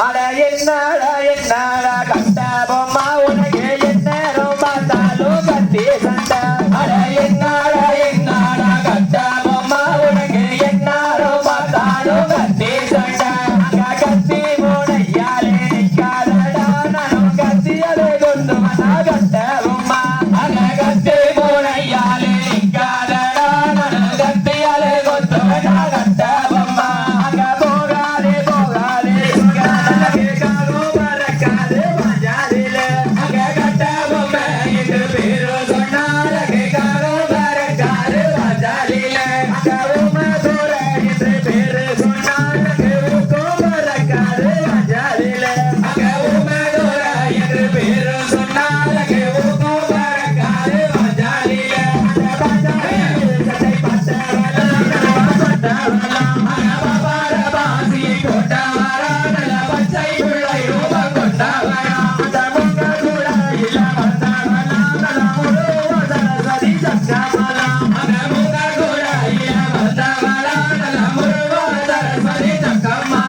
அட என்னடா என்னடா கண்டா பொம்மா உனக்கு என்ன ரொம்ப தாலும் என்ன Yeah, yeah, yeah.